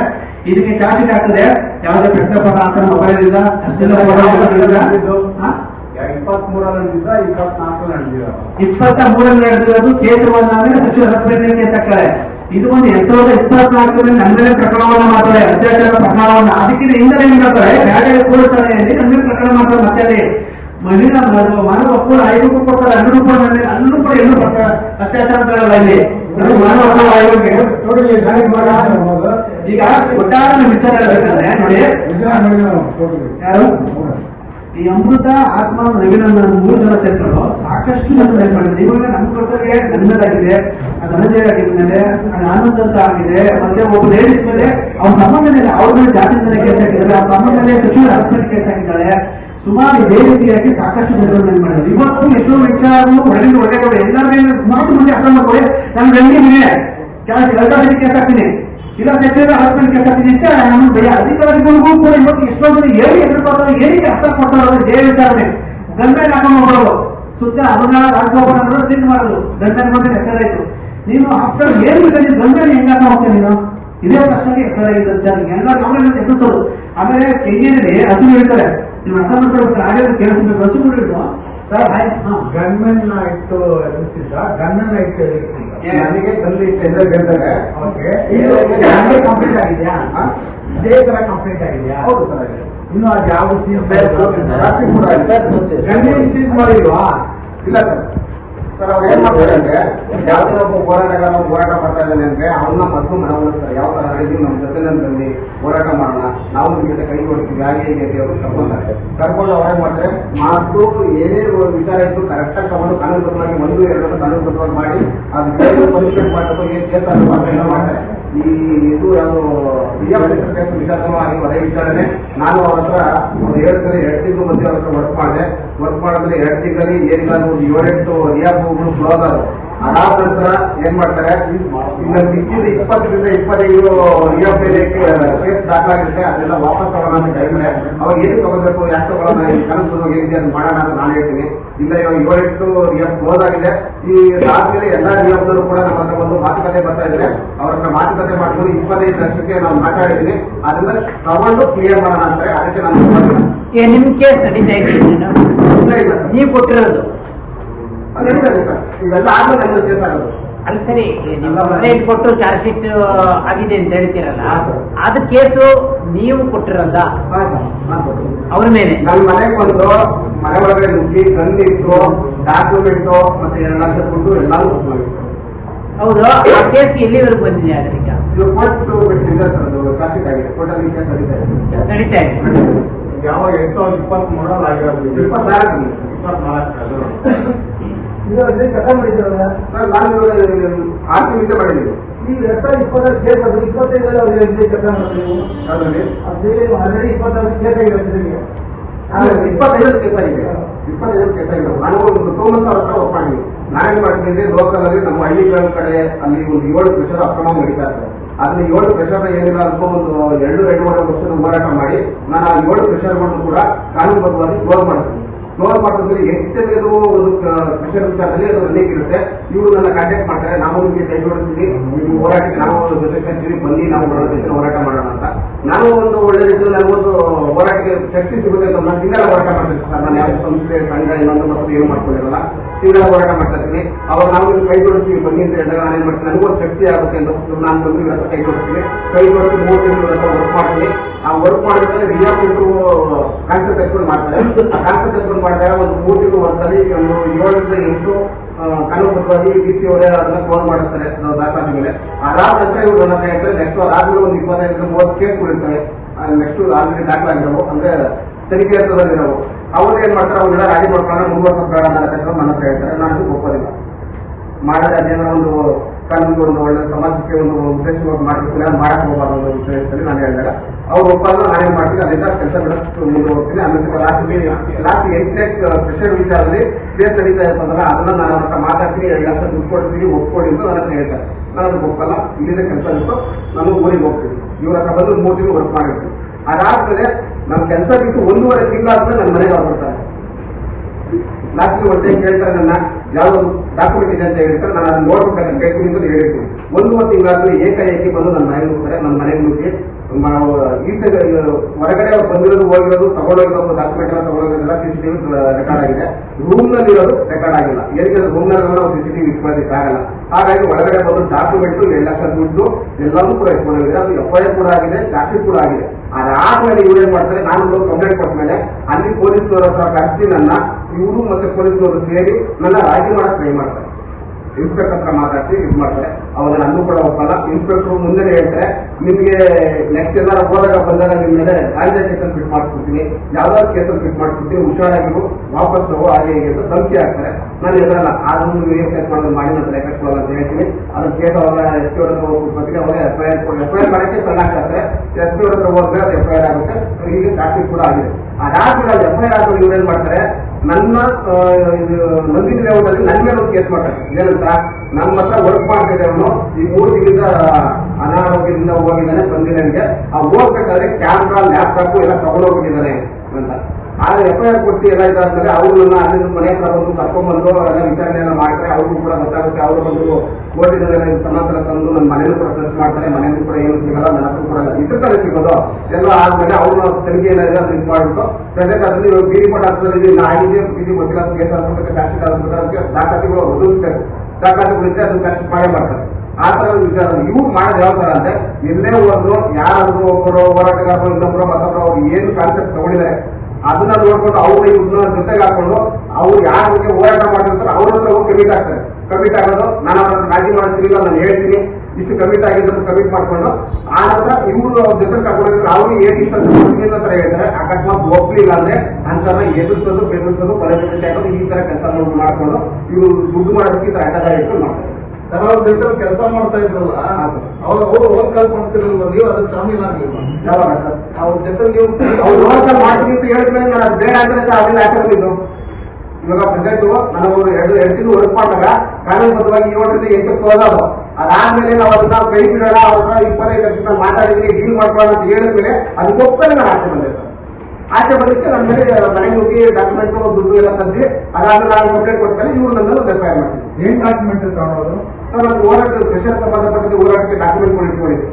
ಇದಕ್ಕೆ ಚಾರ್ಜ್ ಆಗ್ತದೆ ಯಾವುದೇ ಪ್ರಶ್ನೆಪತ್ರ ಅಂತ ಮೊಬೈಲ್ ಇಲ್ಲ? ಇಪ್ಪತ್ತ್ ಮೂರಲ್ಲಿ ನಡೆದಿರೋದು. ಕೇಸವನ್ನ ಅಂದ್ರೆ ಸಚಿವ ರಸ್ತೆ ಕೇಸ್ ಹಾಕ್ತಾರೆ ಇದು ಒಂದು ಎರಡ್ ಸಾವಿರದ ಇಪ್ಪತ್ನಾಲ್ಕರಲ್ಲಿ ನನ್ನ ಮೇಲೆ ಪ್ರಕರಣವನ್ನ ಮಾಡ್ತಾರೆ ಅತ್ಯಾಚಾರ ಪ್ರಕರಣವನ್ನ. ಅದಕ್ಕಿಂತ ಹಿಂದೆ ಏನ್ ಮಾಡ್ತಾರೆ? ಬೇರೆ ಪೊಲೀಸ್ ಠಾಣೆಯಲ್ಲಿ ನನ್ನ ಪ್ರಕರಣ ಮಾಡ್ತಾರೆ ಮತ್ತೆ ಮಹಿಳಾ ಮಾನವ ಹಕ್ಕುಗಳ ಆಯೋಗಕ್ಕೂ ಕೊಡ್ತಾರೆ ಅಲ್ಲೂ ಕೂಡ ಅಲ್ಲೂ ಕೂಡ ಎಲ್ಲೂ ಬರ್ತಾರೆ ಅತ್ಯಾಚಾರ ಅಲ್ಲಿ ಇಲ್ಲಿ. ಇದು ಮಾನವ ಈಗ ಒಟ್ಟಾರೆ ವಿಚಾರ ಯಾರು? ಈ ಅಮೃತ, ಆತ್ಮ ನವೀನ ಮೂರು ಜನ ಸೇರ್ಕೊಂಡು ಸಾಕಷ್ಟು ಜನ ಹೆಲ್ಪ್ ಮಾಡಿದ್ರು ಇವಾಗ ನಮ್ಮ ಕೊಟ್ಟರಿಗೆ ನನ್ನದಾಗಿದೆ ಧನಂಜಯ ಆಗಿದ್ಮೇಲೆ ಆನಂದ ಅಂತ ಆಗಿದೆ. ಮತ್ತೆ ಒಬ್ಬ ಲೇಡೀಸ್ ಮೇಲೆ ಅವ್ರ ಸಂಬಂಧನೇ ಅವ್ರ ಮೇಲೆ ಜಾತಿ ಮೇಲೆ ಕೇಸ್ ಹಾಕಿದ್ದಾರೆ. ಅವ್ರ ಸಂಬಂಧನೇ ಸಚಿವರ ಹಸ್ಬೆಂಡ್ ಕೇಸ್ ಹಾಕಿದ್ದಾಳೆ ಸುಮಾರು ಇದೇ ರೀತಿಯಾಗಿ ಸಾಕಷ್ಟು ಬೆಳವಣಿಗೆ ಮಾಡಿದ್ರು. ಇವತ್ತು ಎಷ್ಟೋ ವಿಚಾರವನ್ನು ಹೊರಗಿನ ಒಳ್ಳೆ ಎಲ್ಲರ ಮೇಲೆ ಮಾತು ಮಂದಿ ಅರ್ಥ ಮಾಡ್ಕೊಳ್ಳಿ. ನಾನು ಗಂಡಿಗೆ ಕೆಲಸ ಎರಡು ಕೇಸ್ ಹಾಕ್ತೀನಿ. ಇಲ್ಲ ಸೆಕ್ಟರ್ ಹಸ್ಬೆಂಡ್ ಕೆಲಸ ಅಂತ ನಮ್ಮ ಭಯ. ಅಧಿಕಾರಿಗಳಿಗೂ ಕೂಡ ಇವತ್ತು ಎಷ್ಟೋ ಜನ ಹೇಳಿ ಎದುರ್ಕೊಳ್ತಾರೆ ಏನಕ್ಕೆ ಅರ್ಥ ಕೊಡ್ತಾರೆ ಜಯ ವಿಚಾರಣೆ ಗಂಡನ ಹಾಕೊಂಡು ಹೋಗೋದು ಸುತ್ತ ಅದನ್ನ ರಾಜಗೋಪಾಲ ಅಂದ್ರೆ ಸಿಂಗ್ ಮಾಡೋದು ಗಂಡನ ಬಂದ್ರೆ ಹೆಸರಾಯ್ತು ನೀನು ಆಫ್ಟರ್ ಏನು ನೀನು ಗಂಡನ ಹೆಂಗಾಕ ಹೋಗ್ತೇನೆ ನೀನು? ಇದೇ ಪ್ರಶ್ನೆಗೆ ಹೆಸರಾಗಿದೆ ಅಂತ. ಎಲ್ಲ ಗಮನ ಹೆಸರು ಆಮೇಲೆ ಕೆಂಗೇರಿಯಲ್ಲಿ ಅದು ಹೇಳ್ತಾರೆ ನೀವು ಅರ್ಥ ಮಾಡ್ಕೊಳ್ಬೇಕು ಆಗ ಕೇಳಿಸ್ಬೇಕು ಹಸು ಬಿಡಿದ್ರು ಸರ್ ಆಯ್ತು ಗನ್ಮೆನ್ ಇಟ್ಟು ಎದುರಿಸಿದ್ದ ಗನ್ನನ್ನ ಇಟ್ಟು ಎದುರಿಸಿದ್ದ ನನಗೆ ತಲ್ಲಿ ಇಟ್ಟು ಹೇಳ್ತಾರೆ ಓಕೆ ಕಂಪ್ಲೀಟ್ ಆಗಿದೆಯಾ? ಇದೇ ತರ ಕಂಪ್ಲೀಟ್ ಆಗಿದೆಯಾ? ಹೌದು ಸರ್ ಇನ್ನು ಅದು ಯಾವ. ಗನ್ಮೇನ್ ಸೀಸ್ ಮಾಡಿಲ್ವಾ? ಇಲ್ಲ ಸರ್. ಸರ್ ಅವ್ರು ಏನ್ ಮಾಡ್ತಾರೆ ಅಂದ್ರೆ ಯಾವ್ದೇ ಒಬ್ಬ ಹೋರಾಟಗಾರ ಹೋರಾಟ ಮಾಡ್ತಾ ಇದ್ದಾನೆ ಅಂದ್ರೆ ಅವನ್ನ ಮೊದಲು ಮನವೊಲಿಸ್ತಾರೆ. ಯಾವ ತರ ನಡೆದು ನಮ್ಮ ಜೊತೆ ಬಂದು ಹೋರಾಟ ಮಾಡೋಣ. ನಾವು ನಿಮ್ಮ ಜೊತೆ ಕೈ ಕೊಡ್ತೀವಿ. ಹಾಗೆ ಹೀಗೆ ಅಂತ ಅವ್ರು ಕರ್ಕೊಂತಾರೆ ಕರ್ಕೊಂಡು ಅವರೇ ಮಾಡಿದ್ರೆ ಮಾತು ಏನೇ ವಿಚಾರ ಇತ್ತು ಕರೆಕ್ಟ್ ಆಗಿ ತಗೊಂಡು ಕಾನೂನುಬದ್ಧವಾಗಿ ಒಂದು, ಎರಡು ಕಾನೂನುಬದ್ಧವಾಗಿ ಮಾಡಿ ಅದು ಪನಿಷ್ಮೆಂಟ್ ಮಾಡಬೇಕು. ಏನು ಕೇಸ್ ಆಗಬೇಕು ಮಾಡ್ತಾರೆ. ಈ ಇದು ಯಾವುದು ಕೇಸ್ ವಿಚಾರವಾಗಿ ಅದೇ ವಿಚಾರನೆ ನಾನು ಅವ್ರ ಹತ್ರ ಒಂದು ಎರಡು ಸಲ ಎರಡು ತಿಂಗಳು ಮಧ್ಯೆ ಅವ್ರ ಹತ್ರ ವರ್ಕ್ ಮಾಡಿದೆ. ವರ್ಕ್ ಮಾಡಿದ್ರೆ ಎರಡು ತಿಂಗಳಲ್ಲಿ ಏನಿಲ್ಲ ಒಂದು ಏಳೆಂಟು ರಿಯಾಬ್ಗಳು ಕ್ಲೋಸ್ ಆದವು. ನಂತರ ಏನ್ ಮಾಡ್ತಾರೆ? ಇಲ್ಲ ಮಿಕ್ಕಿದ ಇಪ್ಪತ್ತರಿಂದ ಇಪ್ಪತ್ತೈದು ಮೇಲೆ ಕೇಸ್ ದಾಖಲಾಗಿರುತ್ತೆ ಅದೆಲ್ಲ ವಾಪಸ್ ತಗೋಣ ಅಂತ ಹೇಳಿದ್ರೆ ಅವ್ರು ಏನು ತಗೋಬೇಕು ಯಾಕೆ ತಗೊಳ್ಳೋಣ ಈ ಕನಸು ಹೇಗಿದೆ ಅದು ಮಾಡೋಣ ಅಂತ ನಾನು ಹೇಳ್ತೀನಿ. ಇಲ್ಲ ಇವಾಗ ಏಳೆಂಟು ರಿಯಾಬ್ ಕ್ಲೋಸ್ ಆಗಿದೆ ಈ ರಾತ್ರಿ ಎಲ್ಲ ನಿಯಮದವರು ಕೂಡ ನಮ್ಮ ಹತ್ರ ಒಂದು ಮಾತುಕತೆ ಬರ್ತಾ ಇದ್ರೆ ಅವ್ರ ಹತ್ರ ಮಾತುಕತೆ ಮಾಡ್ಕೊಂಡು ಇಪ್ಪತ್ತೈದು ಲಕ್ಷಕ್ಕೆ ನಾವು ಮಾತಾಡಿದ್ದೀನಿ ಅದನ್ನ ತಗೊಂಡು ಕ್ಲಿಯರ್ ಮಾಡೋಣ ಅಂತಾರೆ ಅದಕ್ಕೆ ನಾನು ನಿಮ್ ಕೇಸ್ ನಡೀತಾ ಇದ್ದೀನಿ ಇಲ್ಲ ಇಲ್ಲ. ಸರ್ ನೀವು ಕೊಟ್ಟಿರೋದು. ಅದೇ ಸರ್ ಇವೆಲ್ಲ ಆದ್ಮೇಲೆ ನಮ್ಗೆ ಅಲ್ಲಿ ಸರಿ. ನಿಮ್ಮ ಕಂಪ್ಲೇಂಟ್ ಕೊಟ್ಟು ಚಾರ್ಜ್ ಶೀಟ್ ಆಗಿದೆ ಅಂತ ಹೇಳ್ತೀರಲ್ಲ? ಅದು ಕೇಸು ನೀವು ಕೊಟ್ಟಿರಲ್ಲ ಅವ್ರ ಮೇಲೆ? ನನ್ನ ಮನೆಗೆ ಬಂದು ಮನೆ ಒಳಗಡೆ ನುಗ್ಗಿ ಗನ್ನಿಟ್ಟು ಡಾಕ್ಯುಮೆಂಟು ಮತ್ತೆ ಎಲ್ಲ ಕೊಟ್ಟು ಹೌದು. ಆ ಕೇಸ್ ಎಲ್ಲಿವರೆಗೂ ಬಂದಿದೆ ಅದರೀಗ ಇದು ಕೊಟ್ಟು ಬಿಟ್ಟಿದೆ ಸರ್ ಅದು ಟ್ರಾಫಿಕ್ ಆಗಿದೆ. ಕೋರ್ಟಲ್ಲಿ ಕೇಸ್ ನಡೀತಾ ಇದೆ. ನಡೀತಾ ಇದೆ. ಯಾವಾಗ ಎರಡ್ ಸಾವಿರದ ಇಪ್ಪತ್ತ್ ಮೂರಲ್ಲಿ ಆಗಿರೋದು ಇದು. ಇಪ್ಪತ್ನಾಲ್ಕು ಇಪ್ಪತ್ನಾಲ್ಕರಲ್ಲಿ ಇದು ಅದೇ ಕಥ ಮಾಡಿದ್ರಲ್ಲ ನಾನು ಆರು ತಿಂಗಳಿಂದ ಮಾಡಿದ್ದೀನಿ ನೀವು ಎರಡ್ ಸಾವಿರದ ಇಪ್ಪತ್ತರ ಕೇಸ್ ಅದು ಇಪ್ಪತ್ತೈದರಲ್ಲಿ ಅವ್ರು ಎಲ್ಲಿ ಕೆಲಸ ಮಾಡಿದ್ರು ಅದರಲ್ಲಿ ಅದೇ ಆಲ್ರೆಡಿ ಇಪ್ಪತ್ತಾರು ಕೇಸ್ ಇಪ್ಪತ್ತೈದು ಕೆಲಸ ಇದೆ ಇಪ್ಪತ್ತೈದು ಕೆಲಸ ಇದೆ ನಾನು ಒಂದು ಮಂತ್ಸ್ ಅವ್ರ ಹತ್ರ ಮಾಡಿದ್ದೀನಿ. ನಾನೇನ್ ಅಲ್ಲಿ ನಮ್ಮ ಹಳ್ಳಿಗಳ ಕಡೆ ಅಲ್ಲಿ ಒಂದು ಏಳು ಪ್ರೆಷರ್ ಅಕ್ರಮ ನಡೀತಾ ಇದೆ ಅದನ್ನ ಏಳು ಪ್ರೆಷರ್ ಏನಿಲ್ಲ ಅನ್ಕೊಂಡು ಒಂದು ಎರಡು ಎರಡೂವರೆ ವರ್ಷದ ಹೋರಾಟ ಮಾಡಿ ನಾನು ಆ ಏಳು ಪ್ರೆಷರ್ಗಳನ್ನು ಕೂಡ ಕಾನೂನುಬದ್ಧವಾಗಿ ಕ್ಲೋಸ್ ಮಾಡ್ತೀನಿ. ಕ್ಲೋಸ್ ಪಾರ್ಟ್ನಲ್ಲಿ ಹೆಚ್ಚಿನದು ಒಂದು ಪ್ರೆಷರ್ ವಿಚಾರದಲ್ಲಿ ಅದು ಲಿಂಕ್ ಇರುತ್ತೆ. ಇವರು ನನ್ನ ಕಾಂಟ್ಯಾಕ್ಟ್ ಮಾಡ್ತಾರೆ, ನಾವು ನಿಮಗೆ ಕೈ ಜೋಡಿಸ್ತೀವಿ. ನೀವು ಹೋರಾಟಕ್ಕೆ ನಾವು ಜೊತೆ ಕಂತೀವಿ ಬನ್ನಿ, ನಾವು ಹೋರಾಟ ಮಾಡೋಣ ಅಂತ. ನಾನು ಒಂದು ಒಳ್ಳೆ ರೀತಿಯಲ್ಲಿ ನನಗೊಂದು ಹೋರಾಟಕ್ಕೆ ಶಕ್ತಿ ಸಿಗುತ್ತೆ ನಾನು ಸಿಂಗಲ್ ಹೋರಾಟ ಮಾಡ್ತೀನಿ ಸರ್ ನಾನು ಯಾವ ಸಂಸ್ಥೆ, ಸಂಘ, ಇನ್ನೊಂದು ಮತ್ತೆ ಏನು ಮಾಡ್ಕೊಂಡಿರಲ್ಲ. ಸಿಂಗಲ್ ಹೋರಾಟ ಮಾಡ್ತಾ ಇದ್ದೀನಿ. ಅವಾಗ ನಾವು ಕೈ ಕೊಡಿಸ್ತೀವಿ ಬನ್ನಿ ಅಂತ ಹೇಳಿದಾಗ ನಾನು ಏನು ಮಾಡ್ತೀನಿ ನನಗೊಂದು ಶಕ್ತಿ ಆಗುತ್ತೆ ಅಂತ ನಾನು ಬಂದು ಇವತ್ತು ಕೈ ಕೊಡ್ತೀನಿ ಕೈ ಕೊಟ್ಟು ಮೂರು ತಿಂಗಳು ವರ್ಕ್ ಮಾಡ್ತೀನಿ. ಆ ವರ್ಕ್ ಮಾಡಿದ್ರೆ ರಿಯಾ ಕೊಟ್ಟು ಕಾನ್ಸೆಪ್ಟ್ ಎತ್ಕೊಂಡು ಮಾಡ್ತಾರೆ. ಆ ಕಾನ್ಸೆಪ್ಟ್ ಎತ್ಕೊಂಡು ಮಾಡಿದಾಗ ಒಂದು ಮೂರು ತಿಂಗಳು ವರ್ಷದಲ್ಲಿ ಒಂದು ಏಳರಿಂದ ಎಂಟು ಕಾನೂನುಬದ್ಧವಾಗಿ ಡಿ ಸಿ ಅವರೇ ಅದನ್ನ ಕ್ಲೋಸ್ ಮಾಡಿರ್ತಾರೆ ನಾವು ದಾಖಲಾತಿ ಮೇಲೆ ಅದಾದ ನಂತರ ಇವರು ನನ್ನ ಹೇಳ್ತಾರೆ ನೆಕ್ಸ್ಟ್ ಅದಾದ್ಮೇಲೆ ಒಂದು ಇಪ್ಪತ್ತೈದರಿಂದ ಮೂವತ್ತು ಕೇಸ್ಗಳಿರ್ತವೆ ನೆಕ್ಸ್ಟ್ ಆಲ್ರೆಡಿ ದಾಖಲಾಗಿರೋವು. ಅಂದ್ರೆ ತನಿಖೆ ಹಂತದಲ್ಲಿರೋವು ಅವ್ರು ಏನ್ ಮಾಡ್ತಾರೆ? ಅವನ್ನೆಲ್ಲ ರಾಜಿ ಮಾಡ್ಕೊಳ್ಳೋಣ. ಮುಂದುವರ್ಸೋದು ಬೇಡ ಅಂತ ನನ್ನ ಹತ್ರ ಹೇಳ್ತಾರೆ. ನಾನು ಒಪ್ಪೋದಿಲ್ಲ. ಮಾಡಿದ್ರೆ ಅದೇನೋ ಒಂದು ನಮ್ಗೆ ಒಂದು ಒಳ್ಳೆ ಸಮಾಜಕ್ಕೆ ಒಂದು ಉದ್ದೇಶವಾಗಿ ಮಾಡಬೇಕು ನಾನು ಮಾಡಕ್ ಹೋಗಬಾರ್ದು ಅನ್ನೋ ವಿಷಯದಲ್ಲಿ ನಾನು ಹೇಳಿದಾಗ ಅವ್ರು ಒಪ್ಪಲ್ಲ ಏನ್ ಮಾಡ್ತೀನಿ ಅದೆಲ್ಲ ಕೆಲಸ ಬಿಡಕ್ಕೆ ಮುಂದೆ ಹೋಗ್ತೀನಿ. ಆಮೇಲೆ ಲಾಸ್ಟ್ ಲಾಸ್ಟ್ ಎಂಟನೇ ಪ್ರೆಷರ್ ವಿಚಾರದಲ್ಲಿ ಬೇರೆ ನಡೀತಾ ಇರ್ತದಲ್ಲ ಅದನ್ನ ನಾನು ಅವ್ರ ಮಾತಾಡ್ತೀನಿ, ಎರಡು ಲಕ್ಷ ದುಡ್ಡು ಕೊಡ್ತೀನಿ, ಒಪ್ಕೊಳ್ಳಿ ಅಂತ ನನ್ನ ಹೇಳ್ತಾರೆ. ನಾನು ಅದಕ್ಕೆ ಒಪ್ಪಲ್ಲ, ಇಲ್ಲಿಂದ ಕೆಲಸ ಬಿಟ್ಟು ನಾನು ಊರಿಗೆ ಹೋಗ್ತೀನಿ. ಇವ್ರ ಹತ್ರ ಬಂದು ಮೂರು ತಿಂಗಳು ವರ್ಕ್ ಮಾಡಿರ್ತೀನಿ. ಅದಾದ್ಮೇಲೆ ನನ್ನ ಕೆಲಸ ಬಿಟ್ಟು ಒಂದೂವರೆ ತಿಂಗಳಾದ್ಮೇಲೆ ನನ್ನ ಮನೆಗೆ ಅವ್ರು ಬರ್ತಾರೆ. ಲಾಸ್ಟ್ಗೆ ಒಂದು ಕೇಳ್ತಾರೆ ನನ್ನ ಯಾವ್ದು ಡಾಕ್ಯುಮೆಂಟ್ ಇದೆ ಅಂತ ಹೇಳ್ತಾರೆ ನಾನು ಅದನ್ನ ನೋಡ್ಬೇಕು ಅದನ್ನ ಬೇಕು ಅಂತ ಹೇಳಿರ್ತೀನಿ. ಒಂದೂವರೆ ತಿಂಗಳಾದ್ಮೇಲೆ ಏಕಾಏಕಿ ಬಂದು ನನ್ನ ಮನೆಗೆ ಹೋಗ್ತಾರೆ ನನ್ನ ಮನೆಗೆ ನುಗ್ಗಿ ನಾವು ಈಚೆ ಹೊರಗಡೆ ಬಂದಿರೋದು, ಹೋಗಿರೋದು ತಗೊಂಡೋಗಿರೋದು ಡಾಕ್ಯುಮೆಂಟ್ ಎಲ್ಲ ತಗೊಂಡೋಗಿರೋದೆಲ್ಲ ಸಿ ಸಿ ಟಿವಿ ರೆಕಾರ್ಡ್ ಆಗಿದೆ. ರೂಮ್ನಲ್ಲಿ ಇರೋದು ರೆಕಾರ್ಡ್ ಆಗಿಲ್ಲ. ಏನಕ್ಕೆ ರೂಮ್ನಲ್ಲಿ ನಾವು ಸಿ ಸಿ ಟಿವಿ ಇಟ್ಕೊಳ್ಳೋದಕ್ಕೆ ಆಗಲ್ಲ ಹಾಗಾಗಿ ಒಳಗಡೆ ಬಂದು ಡಾಕ್ಯುಮೆಂಟ್ ಎಲ್ಲ ಲಕ್ಷ ದುಡ್ಡು ಎಲ್ಲವೂ ಕೂಡ ಇಟ್ಕೊಂಡಿದೆ ಅದು ಎಫ್ ಐ ಆರ್ ಕೂಡ ಆಗಿದೆ ಚಾರ್ಜ್ ಕೂಡ ಆಗಿದೆ. ಅದಾದ್ಮೇಲೆ ಇವ್ರು ಏನ್ ಮಾಡ್ತಾರೆ? ನಾನು ಕಂಪ್ಲೇಂಟ್ ಕೊಟ್ಟ ಮೇಲೆ ಅಲ್ಲಿ ಪೊಲೀಸ್ನವರ ಹತ್ರ ಕರೆಸಿ ನನ್ನ, ಇವರು ಮತ್ತೆ ಪೊಲೀಸ್ನವರು ಸೇರಿ ನನ್ನ ರಾಜಿ ಮಾಡಕ್ ಟ್ರೈ ಮಾಡ್ತಾರೆ. ಇನ್ಸ್ಪೆಕ್ಟರ್ ಹತ್ರ ಮಾತಾಡಿಸಿ ಇದು ಮಾಡ್ತಾರೆ. ಅವಾಗ ನಾನು ಕೂಡ ಒಪ್ಪಲ್ಲ. ಇನ್ಸ್ಪೆಕ್ಟರ್ ಮುಂದೆ ಹೇಳ್ತಾರೆ, ನಿಮಗೆ ನೆಕ್ಸ್ಟ್ ಏನಾರ ಹೋದಾಗ ಬಂದಾಗ ನಿಮ್ಮ ಮೇಲೆ ಕಾಯ್ದೆ ಕೇಸಲ್ಲಿ ಫಿಟ್ ಮಾಡಿಸ್ಬಿಡ್ತೀನಿ ಯಾವ್ದಾದ್ರು ಕೇಸಲ್ಲಿ ಫಿಟ್ ಮಾಡಿಸ್ಬಿಡ್ತೀನಿ ಹುಷಾರಾಗಿರು, ವಾಪಸ್ ತಗೋ, ಹಾಗೆ ಹೀಗೆ ಅಂತ ಧಮಕಿ ಹಾಕ್ತಾರೆ. ನಾನು ಎದುರಲ್ಲ ಅದನ್ನು ನೀವು ಕೇಸ್ ಮಾಡೋದು ಮಾಡಿ ನಂತರ ಕಟ್ಕೊಳ್ಳೋದು ಅಂತ ಹೇಳ್ತೀನಿ. ಅದು ಕೇಸ್ ಅವಾಗ ಎಸ್ ಪಿ ಅವ್ರ ಹತ್ರ ಹೋಗ್ಬಿಟ್ಟು ಅವಾಗ F I R F I R ಮಾಡಕ್ಕೆ ಸಣ್ಣ ಎಸ್ ಪಿ ಅವ್ರ ಹತ್ರ ಹೋದ್ರೆ ಅದು ಎಫ್ ಐ ಆರ್ ಆಗುತ್ತೆ. ಈಗ ಸಾಕ್ಷಿ ಕೂಡ ಆಗಿದೆ. ಅದಾದ್ಮೇಲೆ ಅದು ಎಫ್ ಐ ಆರ್ ಆದ್ಮೇಲೆ ಇವ್ರು ಏನ್ ಮಾಡ್ತಾರೆ? ನನ್ನ ಇದು ನಂದಿನಿ ಲೇಔಟ್ ಅಲ್ಲಿ ನನ್ನ ಮೇಲೆ ಒಂದು ಕೇಸ್ ಮಾಡ್ತಾರೆ. ಏನಂತ? ನಮ್ಮ ಹತ್ರ ವರ್ಕ್ ಮಾಡ್ತಿದ್ದೆ ಅವನು. ಈ ಮೂರು ದಿನದ ಅನಾರೋಗ್ಯದಿಂದ ಹೋಗಿದ್ದಾನೆ ಬಂದಿದ್ದಾನೆ ಆ ಹೋಗ್ಬೇಕಾದ್ರೆ ಕ್ಯಾಮ್ರಾ ಲ್ಯಾಪ್ಟಾಪ್ ಎಲ್ಲ ತಗೊಂಡೋಗ್ಬಿಟ್ಟಿದ್ದಾನೆ ಅಂತ. ಆದ್ರೆ ಎಫ್ ಐ ಆರ್ ಕೊಟ್ಟು ಏನಾಯ್ತು ಅಂತಂದ್ರೆ ಅವರು ಅಲ್ಲಿಂದ ಮನೆ ಹತ್ರ ಬಂದು ಕರ್ಕೊಂಡ್ಬಂದು ಎಲ್ಲ ವಿಚಾರಣೆ ಎಲ್ಲ ಮಾಡ್ತಾರೆ ಅವ್ರಿಗೂ ಕೂಡ ಗೊತ್ತಾಗುತ್ತೆ. ಅವರು ಬಂದು ಕೋರ್ಟಿನಲ್ಲಿ ಸಮಾಚಾರ ತಂದು ನನ್ನ ಮನೇಲಿ ಕೂಡ ಸರ್ಚ್ ಮಾಡ್ತಾರೆ, ಮನೇಲಿ ಕೂಡ ಏನು ಸಿಗಲ್ಲ ನನ್ನ ಕೂಡ. ಇದ್ರ ತರ ಸಿಗೋದು. ಎಲ್ಲ ಆದ್ಮೇಲೆ ಅವ್ರನ್ನ ತನಿಖೆ ಏನಾಗಿದೆ ಅದನ್ನ ಇದು ಮಾಡ್ಬಿಟ್ಟು ಪ್ರೆಸೆಂಟ್ ಅದನ್ನ ಇವಾಗ ಬೀದಿ ಪಟ್ಟ ಆಗ್ತದೆ ಇದು ಆಗಿದೆ ಬೀದಿ ಗೊತ್ತಿಲ್ಲ, ಕೇಸ್ ಆಗ್ಬಿಟ್ಟು ಕಾಶಿ ಆಗ್ಬಿಟ್ಟು ದಾಖಲಾತಿಗಳು ಒದಗಿಸ್ತಾರೆ ದಾಖಲಾತಿಗಳಿದ್ರೆ ಅದನ್ನ ಕ್ಯಾಶ್ ಮಾಡೇ ಮಾಡ್ತಾರೆ. ಆ ಥರ ವಿಚಾರ ಇವ್ರು ಮಾಡೋದು ಯಾವ ತರ ಅಂದ್ರೆ ಎಲ್ಲೇ ಹೋದ್ರು, ಯಾರಾದ್ರೂ ಒಬ್ಬರು ಹೋರಾಟಗಾರರು, ಇನ್ನೊಬ್ರು ಮತ್ತೊಬ್ಬರು ಅವ್ರು ಏನು ಕಾನ್ಸೆಪ್ಟ್ ತಗೊಂಡಿದ್ದಾರೆ ಅದನ್ನ ನೋಡ್ಕೊಂಡು ಅವ್ರ ಇವ್ರನ್ನ ಜೊತೆಗೆ ಹಾಕೊಂಡು ಅವ್ರು ಯಾರ ಬಗ್ಗೆ ಹೋರಾಟ ಮಾಡಿರ್ತಾರೆ ಅವ್ರ ಹತ್ರ ಹೋಗಿ ಕಮಿಟ್ ಆಗ್ತಾರೆ. ಕಮಿಟ್ ಆಗೋದು, ನಾನು ಅವ್ರ ರಾಜಿ ನಾನು ಹೇಳ್ತೀನಿ. ಇಷ್ಟು ಕಮಿಟ್ ಆಗಿದ್ದು ಕಮಿಟ್ ಮಾಡ್ಕೊಂಡು ಆ ನಂತರ ಇವ್ರು ಅವ್ರ ಜೊತೆ ಅವ್ರಿಗೆ ಏನ್ ಇಷ್ಟ ಅಂತ ತರ ಹೇಳ್ತಾರೆ ಅಕಸ್ಮಾತ್ ಒಪ್ಲಿಲ್ಲ ಅಂದ್ರೆ ಅಂತರ ಎದುರಿಸೋದು, ಬೆದರಿಸೋದು ಕೊಲೆ ಆಗೋದು ಈ ತರ ಕೆಲಸ ಮಾಡ್ಕೊಂಡು ಇವರು ದುಡ್ಡು ಮಾಡೋದಕ್ಕೆ ಈ ತರ ಅಡ್ಡದಾರಿ ಇಟ್ಕೊಂಡು ಮಾಡ್ತಾರೆ. ಅವ್ರ ಜೊತೆ ಕೆಲಸ ಮಾಡ್ತಾ ಇದ್ರಲ್ಲ ಅವ್ರು ಅವರು ಹೋಗ್ ಕಲ್ತ್ಕೊಂತಿರಲ್ವ ನೀವು ಅದಕ್ಕೆ ಶಾಮೀಲ್ ಆಗ್ಲಿಲ್ಲ ಯಾವಾಗ? ಸರ್ ಅವ್ರ ಜೊತೆ ನೀವು ಅವ್ರು ನೋಡ್ತಾ ಮಾಡ್ತೀನಿ ಅಂತ ಹೇಳಿದ್ಮೇಲೆ ನಾನು ಅದು ಬೇಡ ಅಂದ್ರೆ ಅದನ್ನ ಬಂದಿದ್ದು ಇವಾಗ ಪಂಚಾಯತ್ ನಾನು ಎರಡು ಎರಡು ತಿಂಗಳು ವರ್ಕ್ ಮಾಡಿದಾಗ ಕಾನೂನುಬದ್ಧವಾಗಿ ಏಳರಿಂದ ಎಂಟು ಹೋದವು ಅದಾದ್ಮೇಲೆ ನಾವು ಅದನ್ನ ಕೈ ಬಿಡೋಣ ಅವ್ರನ್ನ ಇಪ್ಪತ್ತೈದು ಲಕ್ಷ ಮಾತಾಡಿದ್ರೆ ಡೀಲ್ ಮಾಡ್ಕೊಳ್ಳೋಣ ಅಂತ ಹೇಳಿದ್ಮೇಲೆ ಅದು ಒಪ್ಪಲ್ಲಿ ನಾನು ಆಚೆ ಬಂದೆ. ಆಚೆ ಬಂದಿಕ್ಕೆ ನನ್ನ ಮೇಲೆ ಮನೆಗೆ ಹೋಗಿ ಡಾಕ್ಯುಮೆಂಟ್ ದುಡ್ಡು ಎಲ್ಲ ತಂದು ಅದಾದ್ಮೇಲೆ ನಾನು ಕಂಪ್ಲೇಂಟ್ ಕೊಡ್ತಾರೆ ಇವ್ರು ನನ್ನನ್ನು ವೆರಿಫೈ ಮಾಡ್ತೀನಿ ಏನ್ ಡಾಕ್ಯುಮೆಂಟ್ ತಗೊಳೋದು ಸರ್ ನಾನು ಹೋರಾಟ ಕೃಷಿ ಸಂಬಂಧಪಟ್ಟಂತೆ ಹೋರಾಟಕ್ಕೆ ಡಾಕ್ಯುಮೆಂಟ್ ಇಟ್ಕೊಂಡಿದ್ದೆ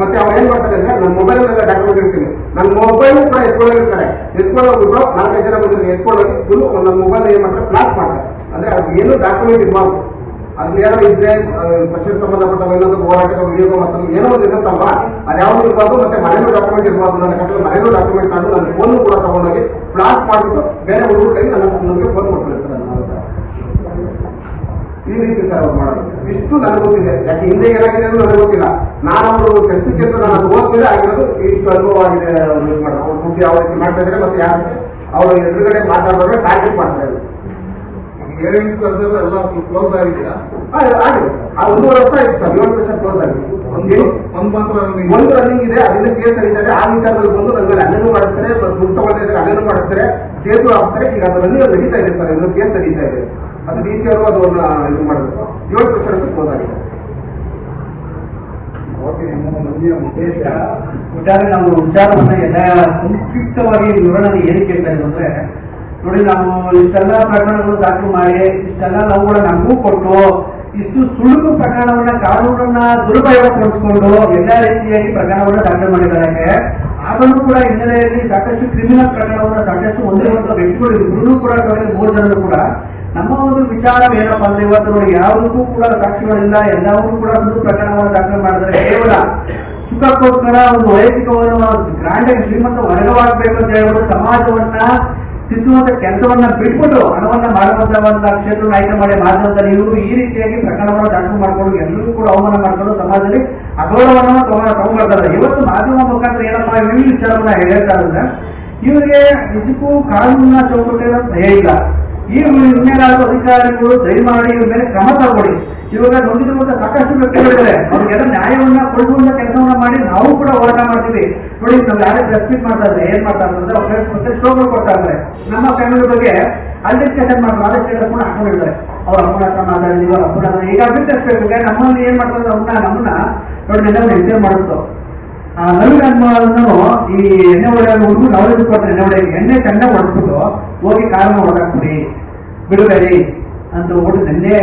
ಮತ್ತೆ ಅವ್ರು ಏನ್ ಮಾಡ್ತಾರೆ ಅಂದ್ರೆ ನನ್ನ ಮೊಬೈಲ್ ಎಲ್ಲ ಡಾಕ್ಯುಮೆಂಟ್ ಇರ್ತೀನಿ ನನ್ನ ಮೊಬೈಲ್ ಕೂಡ ಎತ್ಕೊಳ್ಳೋಗಿರ್ತಾರೆ ಎತ್ಕೊಳ್ಳೋಗ್ಬಿಟ್ಟು ನಾಲ್ಕೈದು ಜನ ಬಂದ್ರೆ ಫುಲ್ ನನ್ನ ಮೊಬೈಲ್ ಏನ್ ಮಾಡ್ತಾರೆ? ಬ್ಲಾಕ್ ಮಾಡ್ತಾರೆ. ಅಂದ್ರೆ ಅದು ಏನು ಡಾಕ್ಯುಮೆಂಟ್ ಇರ್ಬಾರ್ದು. ಅದ್ ಏನಾದ್ರು ಇದ್ರೆ ಪಕ್ಷದ ಸಂಬಂಧಪಟ್ಟ ಇನ್ನೊಂದು ಹೋರಾಟದ ವಿಡಿಯೋ ಮತ್ತು ಏನೋ ಒಂದು ಇರುತ್ತಲ್ವ? ಅದ್ಯಾವ್ದು ಇರ್ಬಾರ್ದು, ಮತ್ತೆ ಮನೇಲೂ ಡಾಕ್ಯುಮೆಂಟ್ ಇರ್ಬಾರ್ದು. ನನ್ನ ಕಟ್ಟಲು ಮನೇಲೂ ಡಾಕ್ಯುಮೆಂಟ್ ಆದ್ರೂ ನನ್ನ ಫೋನ್ ಕೂಡ ತಗೊಂಡೋಗಿ ಬ್ಲಾಕ್ ಮಾಡಿಬಿಟ್ಟು ಬೇರೆ ಹುಡುಗರು ಕೈ ನನ್ನ ಫೋನ್ ಹತ್ರ. ರೀತಿ ಸರ್ ಅವ್ರು ಮಾಡೋದು ಇಷ್ಟು ನನಗೆ ಗೊತ್ತಿದೆ. ಯಾಕೆ ಹಿಂದೆ ಏನಾಗಿದೆ ಅಂದ್ರೆ ನನಗೆ ಗೊತ್ತಿಲ್ಲ. ನಾನು ಅವರು ಕೆಲಸಕ್ಕೆ ಅಂತ ನಾನು ಅದು ಓದ್ತಿದ್ರೆ ಆಗಿರೋದು ಇಷ್ಟು ಅನುಭವವಾಗಿದೆ ಅವ್ರು ಯೂಸ್ ಮಾಡೋದು ಅವ್ರು ದುಡ್ಡು ಯಾವ ರೀತಿ ಮಾಡ್ತಾ ಇದ್ದಾರೆ ಮತ್ತೆ ಯಾರು ಅವರು ಎದುರುಗಡೆ ಮಾತಾಡೋದ್ರೆ ಟಾರ್ಗೆಟ್ ಮಾಡ್ತಾ ಇದ್ದಾರೆ. ಎಲ್ಲ ಕ್ಲೋಸ್ ಆಗಿದೆಯಾ ಆಗಿದೆ. ಆ ಒಂದೂವರೆ ವರ್ಷ ಆಯ್ತು ಸರ್. ಏಳು ಪರ್ಸೆಂಟ್ ಕ್ಲೋಸ್ ಆಗಿದೆ. ಒಂದು ಒಂದ್ ಮಾತ್ರ ಒಂದು ರನ್ನಿಂಗ್ ಇದೆ. ಅದರಿಂದ ಕೇಸ್ ನಡೀತಾರೆ. ಆ ವಿಚಾರದಲ್ಲಿ ಬಂದು ನನ್ನ ಮೇಲೆ ಅಲ್ಲೇನು ಮಾಡ್ತಾರೆ ಮತ್ತು ದುಡ್ಡು ತಗೊಳ್ತಾ ಇದ್ದಾರೆ ಅಲ್ಲೇನು ಮಾಡ್ತಾರೆ ಕೇಸು ಹಾಕ್ತಾರೆ. ಈಗ ಅದು ರನ್ನಿಂಗ್ ನಡೀತಾ ಇದೆ ಸರ್. ಇನ್ನು ಕೇಸ್ ನಡೀತಾ ಇದೆ. ಅದು ಡಿ ಸಿ ಅವರು ಅದನ್ನ ಇದು ಮಾಡಬೇಕು. ಏಳು ಪರ್ಸೆಂಟ್ ಕ್ಲೋಸ್ ಉದ್ದೇಶ. ನಾವು ವಿಚಾರವನ್ನ ಎಲ್ಲ ಸಂಕ್ಷಿಪ್ತವಾಗಿ ವಿವರಣೆ ಏನು ಕೇಳ್ತಾ ಇದ್ದೀವಿ ಅಂದ್ರೆ, ನೋಡಿ, ನಾವು ಇಷ್ಟೆಲ್ಲ ಪ್ರಕರಣಗಳು ದಾಖಲು ಮಾಡಿ, ಇಷ್ಟೆಲ್ಲ ನಾವುಗಳ ನಮಗೂ ಕೊಟ್ಟು, ಇಷ್ಟು ಸುಳುಕು ಪ್ರಕರಣವನ್ನ ಕಾನೂನನ್ನ ದುರುಪಯೋಗಪಡಿಸಿಕೊಂಡು ಎಲ್ಲ ರೀತಿಯಾಗಿ ಪ್ರಕರಣವನ್ನ ದಾಖಲು ಮಾಡಿದ್ದಾರೆ ಆದರೂ ಕೂಡ ಹಿನ್ನೆಲೆಯಲ್ಲಿ ಸಾಕಷ್ಟು ಕ್ರಿಮಿನಲ್ ಪ್ರಕರಣವನ್ನ ಸಾಕಷ್ಟು ಹೊಂದಿರುವಂತಹ ವ್ಯಕ್ತಿಗಳು ಇಬ್ಬರೂ ಕೂಡ ಮೂರು ಜನರು ಕೂಡ ನಮ್ಮ ಒಂದು ವಿಚಾರ ಏನಪ್ಪ ಅಂದ್ರೆ ಇವತ್ತು ನೋಡಿ ಯಾವುದಕ್ಕೂ ಕೂಡ ಸಾಕ್ಷಿಗಳಿಲ್ಲ, ಎಲ್ಲವೂ ಕೂಡ ಒಂದು ಪ್ರಕರಣವನ್ನು ದಾಖಲೆ ಮಾಡಿದ್ರೆ ಕೇವಲ ಸುಖಕ್ಕೋಸ್ಕರ ಒಂದು ವೈಯಕ್ತಿಕವನ್ನು ಗ್ರಾಂಡ್ ಆಗಿ ಶ್ರೀಮಂತ ವರ್ಗವಾಗಬೇಕು ಅಂತ ಹೇಳ್ಬಿಟ್ಟು ಸಮಾಜವನ್ನ ತಿದ್ದುವಂತ ಕೆಲಸವನ್ನ ಬಿಟ್ಬಿಟ್ಟು ಹಣವನ್ನ ಮಾಡುವಂತ ಕ್ಷೇತ್ರ ಆಯ್ಕೆ ಮಾಡಿ ಮಾಡಿದಂತ ಇವರು ಈ ರೀತಿಯಾಗಿ ಪ್ರಕರಣವನ್ನು ದಾಖಲು ಮಾಡಿಕೊಂಡು ಎಲ್ಲರೂ ಕೂಡ ಅವಮಾನ ಮಾಡಿಕೊಂಡು ಸಮಾಜದಲ್ಲಿ ಅಗೌರವವನ್ನು ತಗೊಂಡು ತಗೊಂಡ್ಬರ್ತಾರೆ ಇವತ್ತು ಮಾಧ್ಯಮ ಮುಖಾಂತರ ಏನಪ್ಪ ಈ ವಿಚಾರವನ್ನ ಹೇಳ್ತಾ ಇದ್ರೆ ಇವರಿಗೆ ನಿಜಕ್ಕೂ ಕಾನೂನಿನ ಚೌಕಟ್ಟಿನ ಭಯ ಇಲ್ಲ. ಈ ಇನ್ನೇನಾದ್ರೂ ಅಧಿಕಾರಿಗಳು ದಯಮಾಡಿ ಇವ್ರ ಮೇಲೆ ಕ್ರಮ ತಗೊಳ್ಳಿ. ಇವಾಗ ನೊಂದಿರುವಂತ ಸಾಕಷ್ಟು ವ್ಯಕ್ತಿಗಳಿದ್ದಾರೆ ಅವ್ರಿಗೆಲ್ಲ ನ್ಯಾಯವನ್ನ ಕೊಡುವಂತ ಕೆಲಸವನ್ನ ಮಾಡಿ ನಾವು ಕೂಡ ಹೋರಾಟ ಮಾಡ್ತೀವಿ. ನೋಡಿ, ನಾವು ಯಾರೇ ರೆಸ್ಪೆಕ್ಟ್ ಮಾಡ್ತಾ ಇದ್ರೆ, ಏನ್ ಮಾಡ್ತಾ ಇದ್ರೆ ಅವ್ರ ಫ್ರೆಂಡ್ಸ್ ಮತ್ತೆ ಸ್ಟೋರ್ ಕೊಡ್ತಾ ಇದ್ದಾರೆ. ನಮ್ಮ ಫ್ಯಾಮಿಲಿ ಬಗ್ಗೆ ಅಲ್ಲಿ ಡಿಸ್ಕಷನ್ ಮಾಡ್ತಾರೆ ಆದಷ್ಟು ಕೂಡ ಹಾಕೊಂಡಿರ್ತಾರೆ ಅವ್ರ ಅಮ್ಮನ ಹತ್ರ ಮಾತಾಡಿದೀವಿ ಅವ್ರ ಅಪ್ಪನ ಈಗ ಬಿಟ್ಟಿಸ್ಬೇಕು ನಮ್ಮಲ್ಲಿ ಏನ್ ಮಾಡ್ತಾರೆ ಅವ್ರನ್ನ ನಮ್ಮನ್ನ ನೋಡಿ, ನೆನ್ನೆ ಎಕ್ಸ್ಚೇಂಜ್ ಮಾಡುತ್ತೋ ಆ ನವೀನ್ ಅನುಮಾನವನ್ನು ಈ ಎಣ್ಣೆ ಹೊಡೆಯ ಹುಡುಗರು ಕೊಡ್ತಾರೆ ಎಣ್ಣೆ ಹೊಡೆಯ ಎಣ್ಣೆ ಚೆನ್ನಾಗಿ ಹೊಡೆಸ್ಬಿಟ್ಟು ಹೋಗಿ ಕಾರಣ ಹೊರಗಾಕ್ಬಿಡಿ ಬಿಡಬೇಡಿ ಅಂತ ಹೋಗಿ ನಿನ್ನೆ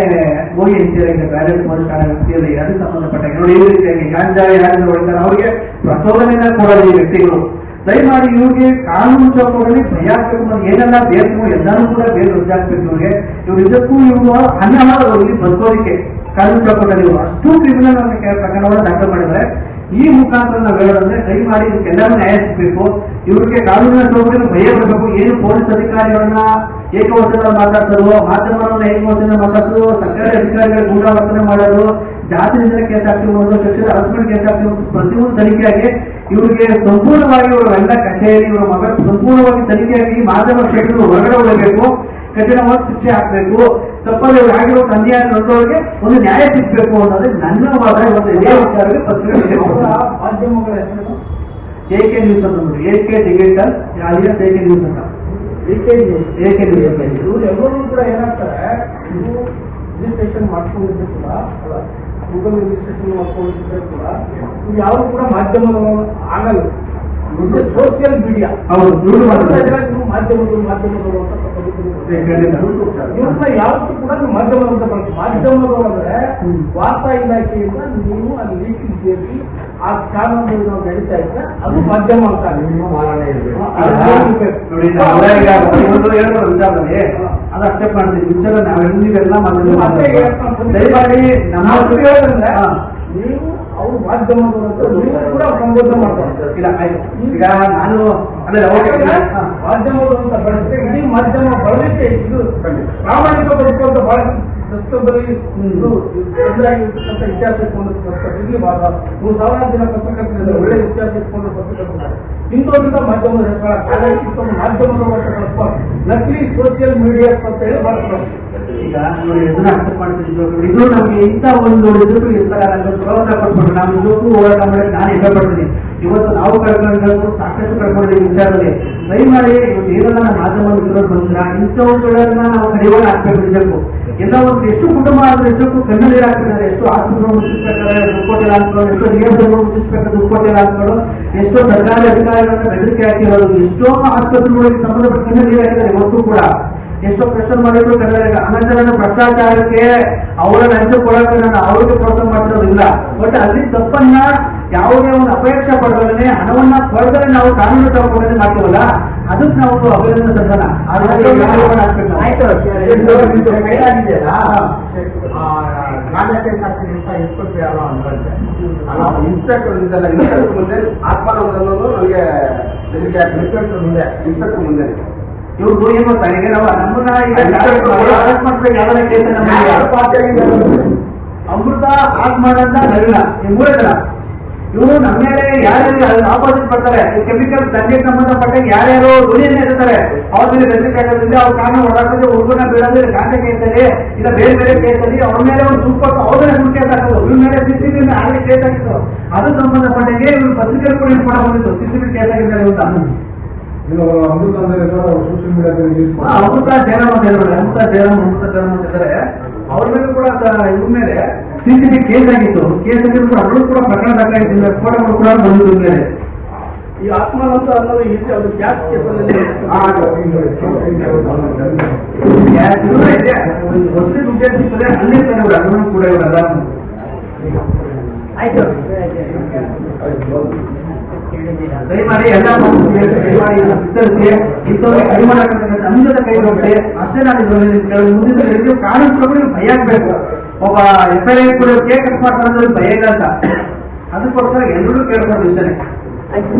ಹೋಗಿ ಎನ್ಸಿಆರ್ ಬ್ಯಾಲೆಟ್ ಠಾಣೆ ವ್ಯಕ್ತಿಯಲ್ಲಿ ಯಾರು ಸಂಬಂಧಪಟ್ಟ ನೋಡಿ ಈ ರೀತಿಯಾಗಿ ಗಾಂಜಾ ಯಾರು ಹೊಡಿತಾರೆ ಅವರಿಗೆ ಪ್ರಚೋದನೆಯನ್ನ ಕೊಡೋದು ಈ ವ್ಯಕ್ತಿಗಳು. ದಯಮಾಡಿ ಇವ್ರಿಗೆ ಕಾನೂನು ಚೌಕಗಳಲ್ಲಿ ಭಯ ಆಗ್ಬೇಕು ಅನ್ನೋದು ಏನೆಲ್ಲ ಬೇಕು ಎಲ್ಲಾನು ಕೂಡ ಬೇರೆ ರದ್ದಾಗ್ಬೇಕು ಇವ್ರಿಗೆ ಇವ್ರು ಇದಕ್ಕೂ ಇವರು ಇಲ್ಲಿ ಬದುಕೋದಿಕ್ಕೆ ಕಾನೂನು ಚೌಕದಲ್ಲಿ ಇವರು ಅಷ್ಟು ಕ್ರಿಮಿನಲ್ ಪ್ರಕರಣವನ್ನು ದಾಖಲು ಮಾಡಿದ್ದಾರೆ. ಈ ಮುಖಾಂತರ ನಾವು ಹೇಳೋದಂದ್ರೆ ದಯಮಾಡಿ ಇದಕ್ಕೆಲ್ಲರೂ ನ್ಯಾಯ ಸಿಗಬೇಕು. ಇವ್ರಿಗೆ ಕಾನೂನಿನ ಚೌಕದಲ್ಲಿ ಭಯ ಬರಬೇಕು ಏನು ಪೊಲೀಸ್ ಅಧಿಕಾರಿಗಳನ್ನ ಏಕವಚನ ಮಾತಾಡ್ಸೋದು ಮಾಧ್ಯಮವನ್ನು ಏಕವಚನ ಮಾತಾಡ್ಸೋದು ಸರ್ಕಾರಿ ಅಧಿಕಾರಿಗಳ ಗೂಢಾವರ್ತನೆ ಮಾಡೋದು ಜಾತಿ ನಿಂದನೆ ಕೇಸ್ ಆಗ್ತೀವಿ ಅನ್ನೋದು ಶಿಕ್ಷಣ ಹಸ್ಬೆಂಡ್ ಕೇಸ್ ಪ್ರತಿಯೊಂದು ತನಿಖೆಯಾಗಿ ಇವರಿಗೆ ಸಂಪೂರ್ಣವಾಗಿ ಇವರೆಲ್ಲ ಕಚೇರಿ ಇವರ ಮಗ ಸಂಪೂರ್ಣವಾಗಿ ತನಿಖೆಯಾಗಿ ಮಾಧ್ಯಮ ಕ್ಷೇತ್ರದ ಹೊರಗಡೆ ಹೋಗಬೇಕು ಕಠಿಣವಾಗಿ ಶಿಕ್ಷೆ ಹಾಕಬೇಕು ತಪ್ಪಲ್ಲಿ ಇವ್ರು ಆಗಿರೋ ತಂದೆಯ ನೋಡೋರಿಗೆ ಒಂದು ನ್ಯಾಯ ಸಿಗಬೇಕು ಅನ್ನೋದೇ ನನ್ನ ವಾದ ಇವತ್ತು ಇದೇ ವಿಚಾರಕ್ಕೆ ಪತ್ರಿಕೆ ಮಾಧ್ಯಮಗಳ ಹೆಸರು? ಎ ಕೆ ನ್ಯೂಸ್ ಅಂತ ನೋಡಿ ಎ ಕೆ ಡಿಜಿಟಲ್ ಯಾವ ಎ ಕೆ ನ್ಯೂಸ್ ಅಂತ? ಇವ್ರು ಎಲ್ಲರೂ ಕೂಡ ಏನಾಗ್ತಾರೆ ಇದು ರಿಜಿಸ್ಟ್ರೇಷನ್ ಮಾಡ್ಕೊಂಡಿದ್ರು ಕೂಡ ಅಲ್ಲ ಗೂಗಲ್ ರಿಜಿಸ್ಟ್ರೇಷನ್ ಮಾಡ್ಕೊಂಡಿದ್ರೆ ಕೂಡ ಇವು ಯಾರು ಕೂಡ ಮಾಧ್ಯಮದ ಆಗಲ್ಲ. ಸೋಷಿಯಲ್ ಮೀಡಿಯಾ ಮಾಡ್ತಾರೆ ಮಾಧ್ಯಮಗಳು ಮಾಧ್ಯಮಗಳು ಅಂತ ತಗೊಂಡಿದ್ರು. ಯಾವತ್ತು ಕೂಡ ಮಾಧ್ಯಮ ಮಾಧ್ಯಮಗಳು ಅಂತ ಮಾಧ್ಯಮಗಳು ಅಂದ್ರೆ. ವಾರ್ತಾ ಇಲಾಖೆಯಿಂದ ನೀವು ಅಲ್ಲಿ ಲೀಕಿಂಗ್ ಸೇರಿ ಆ ಚಾನಲ್ ನಾವು ನಡೀತಾ ಇದ್ರೆ ಅದು ಮಾಧ್ಯಮ ಅಂತ ವಿಚಾರದಲ್ಲಿ ಅದು ಅಕ್ಸೆಪ್ಟ್ ಮಾಡ್ತೀವಿ. ವಿಚಾರ ನಾವೆಲ್ಲ ಮಾಧ್ಯಮ ನಮ್ಮ. ನೀವು ಅವ್ರು ಮಾಧ್ಯಮದವರು ಅಂತ ನೀವು ಕೂಡ ಸಂಬೋಧನೆ ಮಾಡ್ತಾರೆ ಇಲ್ಲ ಆಯ್ತು. ಈಗ ನಾನು ಅಂದ್ರೆ. ಮಾಧ್ಯಮಗಳು ಅಂತ ಮಾಧ್ಯಮ ಬಳಲಿಕ್ಕೆ ಇದು ಪ್ರಾಮಾಣಿಕ ಬದುಕುವಂತ ಬಹಳ ಪ್ರಸ್ತುತದಲ್ಲಿ ಇದು ತೊಂದರೆ ಆಗಿರ್ತಕ್ಕಂಥ ಇತಿಹಾಸ ಇಟ್ಕೊಂಡು ಪುಸ್ತಕ ಇಲ್ಲಿ ಭಾಗ ಮೂರು ಸಾವಿರ ಜನ ಪತ್ರಕರ್ತರಿಂದ ಒಳ್ಳೆ ಇತಿಹಾಸ ಇಟ್ಕೊಂಡು ಪತ್ರಕರ್ತರು ಇಂಥವ್ರಿಂದ ಮಾಧ್ಯಮದ ಹೆಸರು ಕಾಲಕ್ಕಿಂತ ಮಾಧ್ಯಮದ ಅಂತ ಬಳಸ್ಬಾರ್ದು. ನಕಲಿ ಸೋಷಿಯಲ್ ಮೀಡಿಯಾ ಅಂತ ಹೇಳಿ ಬಳಸ್ತಾರೆ ಈಗ ನೋಡಿ ಇದನ್ನ. ಇದು ನಮ್ಗೆ ಇಂಥ ಒಂದು ಎದುರು ಇರ್ತಾರೆ ಪ್ರೋತ್ಸಾಹ ನಾವು ಇದಕ್ಕೂ ಹೋರಾಟ ಮಾಡಿ ನಾನು ಇಷ್ಟಪಡ್ತೀನಿ. ಪಡ್ತೀನಿ ಇವತ್ತು ನಾವು ಕಳ್ಕೊಂಡು ಸಾಕಷ್ಟು ಕಳ್ಕೊಂಡಿದ್ದೀವಿ ವಿಚಾರದಲ್ಲಿ. ದಯಮಾಡಿ ಇವತ್ತು ಏನೆಲ್ಲ ಮಾಧ್ಯಮ ಮಿತ್ರರು ಬಂದ್ರ ಇಂಥವುಗಳನ್ನ ನಾವು ಕಡಿವಾಣ ಹಾಕ್ಬೇಕು ನಿಜಕ್ಕೂ ಎಲ್ಲ ಒಂದು ಎಷ್ಟು ಕುಟುಂಬ ಆದ್ರೆ ಎಷ್ಟು ಕಣ್ಣಲ್ಲಿ ಹಾಕ್ತಿದ್ದಾರೆ, ಎಷ್ಟು ಆಸ್ಪತ್ರೆ ಮುಚ್ಚಿಸ್ಬೇಕಾದ್ರೆ ಕೊಟ್ಟಿಲ್ಲ ಅನ್ಕೊಂಡು ಎಷ್ಟೋ ನಿಯಮಗಳು ಮುಚ್ಚಿಸ್ಬೇಕು ದುಡ್ಡು ಕೊಟ್ಟಿಲ್ಲ ಅನ್ಕೊಂಡು ಎಷ್ಟೋ ಸರ್ಕಾರಿ ಅಧಿಕಾರಿಗಳನ್ನ ಬೆದರಿಕೆ ಹಾಕಿರೋದು ಎಷ್ಟೋ ಆಸ್ಪತ್ರೆಗಳಿಗೆ ಸಂಬಂಧಪಟ್ಟ ಕಣ್ಣಲ್ಲಿ ಹಾಕಿದ್ದಾರೆ ಇವತ್ತು ಕೂಡ. ಎಷ್ಟೋ ಪ್ರೆಷರ್ ಮಾಡಿದ್ರು ಕನ್ನಡ ಅನಂತರನ ಭ್ರಷ್ಟಾಚಾರಕ್ಕೆ ಅವರ ಹಂಚಿಕೊಳ್ಳೋಕೆ ನಾನು ಅವ್ರಿಗೆ ಪ್ರೋತ್ಸಾಹ ಮಾಡ್ತಿರೋದಿಲ್ಲ. ಬಟ್ ಅಲ್ಲಿ ತಪ್ಪನ್ನ ಯಾವುದೇ ಒಂದು ಅಪೇಕ್ಷೆ ಪಡೋದನ್ನೇ ಹಣವನ್ನ ಪಡೆದರೆ ನಾವು ಕಾನೂನು ತಗೊಂಡೇ ಮಾಡ್ತೀವಲ್ಲ ಅದಕ್ಕೆ ನಾವು ಅಭಿನಂದನೆ ನಾವು. ಆಯ್ತು ಇನ್ಸ್ಪೆಕ್ಟರ್ ಯಾರೋ ಅಲ್ಲ ಇನ್ಸ್ಪೆಕ್ಟರ್ ಇದೆಲ್ಲ ಇನ್ಸ್ಪೆಕ್ಟರ್ ಮುಂದೆ ಆತ್ಮಾನಂದ ಅನ್ನೋದು ನನಗೆ ಇನ್ಸ್ಪೆಕ್ಟರ್ ಮುಂದೆ ಇನ್ಸ್ಪೆಕ್ಟರ್ ಮುಂದೆ. ಇವ್ರು ಏನ್ ಗೊತ್ತಾ? ಈಗ ನಾವು ನಮ್ಮನ್ನ ಈಗ ಅಮೃತ ಆತ್ಮ ಅಂತ ನವೀನ. ಈ ಮೂರೇ ಜನ ಇವರು ನಮ್ಮ ಮೇಲೆ ಯಾರ್ಯಾರು ಆಪೋಸಿಟ್ ಬರ್ತಾರೆ ಕೆಮಿಕಲ್ ದಂಡೆಗೆ ಸಂಬಂಧಪಟ್ಟ ಯಾರ್ಯಾರು ಧ್ವನಿಯನ್ನ ಇರ್ತಾರೆ ಅವ್ರ ಮೇಲೆ ಬೆದರಿಕೆ ಹಾಕೋದ್ರಿಂದ ಅವ್ರ ಕಾನೂನು ಹೋರಾಟದ ಹುಡುಗನ ಬಿಡೋದು ಗಾಂಜಾ ಕೇಸಲ್ಲಿ ಇಲ್ಲ ಬೇರೆ ಬೇರೆ ಕೇಸಲ್ಲಿ ಅವ್ರ ಮೇಲೆ ಒಂದು ಸೂಪರ್ ಅವರೇ ಮುಖ್ಯ ಕೇಸ್ ಹಾಕೋದು ಇವ್ರ ಮೇಲೆ ಸಿಸಿಬಿ ಆಗಲಿ ಕೇಸ್ ಆಗಿತ್ತು ಅದು ಸಂಬಂಧಪಟ್ಟಂಗೆ ಇವ್ರು ಪತ್ರಿಕೆ ಕೂಡ ಕೂಡ ಬಂದಿತ್ತು ಸಿಸಿಬಿ ಕೇಸ್ ಆಗಿದ್ದಾರೆ ಇವತ್ತು ಅಮೃತ ಅಂದ್ರೆ ಸೋಷಿಯಲ್ ಮೀಡಿಯಾದಲ್ಲಿ ಆ, ಅಮೃತ ಜಯರಾಮ್ ಅಂತ ಅಮೃತ ಜಯರಾಮ್ ಅಮೃತ ಜಯರಾಮ್ ಅಂತ ಅವ್ರ ಮೇಲೆ ಕೂಡ ಇದ್ರ ಇವ್ರ ಮೇಲೆ ಸಿ ಸಿ ಬಿ ಕೇಸ್ ಆಗಿತ್ತು. ಕೇಸ್ ಆಗಿದ್ರು ಕೂಡ ಅವರು ಕೂಡ ಪ್ರಕರಣ ದಾಖಲಾಗಿತ್ತು ಫೋಟೋಗಳು ಕೂಡ ಬಂದಿದ್ದು ಮೇಲೆ. ಈ ಆತ್ಮಾನಂದ ಅನ್ನೋದು ಇದೆ ಅದು ಗ್ಯಾಸ್ ಕೇಸಲ್ಲಿ ಗ್ಯಾಸ್ ಇವ್ರೇ ಇದೆ. ಹೊಸ ದುಡ್ಡು ಸಿಗ್ತದೆ ಅಲ್ಲೇ ತಾನೆ ಇವ್ರು ಅದನ್ನು ಕೂಡ ಇವ್ರು ಅದ ಆಯ್ತು. ದಯಮಾಡಿ ಎಲ್ಲ ಇಂಥವ್ರಿಗೆ ಕಡಿಮೆ ಮಾಡತಕ್ಕಂಥ ಅಂಜದ ಕೈ ಕೊಟ್ಟೆ ಅಷ್ಟೇ ನಾನು ಮುಂದಿನ ದಿನಗಳಲ್ಲಿ ಕಾಣಿಸ್ಕೊಂಡು ಭಯ ಆಗ್ಬೇಕು. ಒಬ್ಬ ಎಫ್ ಐ ಕೂಡ ಕೇಕ್ ಮಾಡ್ತಾರೆ ಭಯ ಇಲ್ಲ ಅಂತ. ಅದಕ್ಕೋಸ್ಕರ ಎಲ್ಲರೂ ಕೇಳ್ಕೊಂಡು ಆಯ್ತು.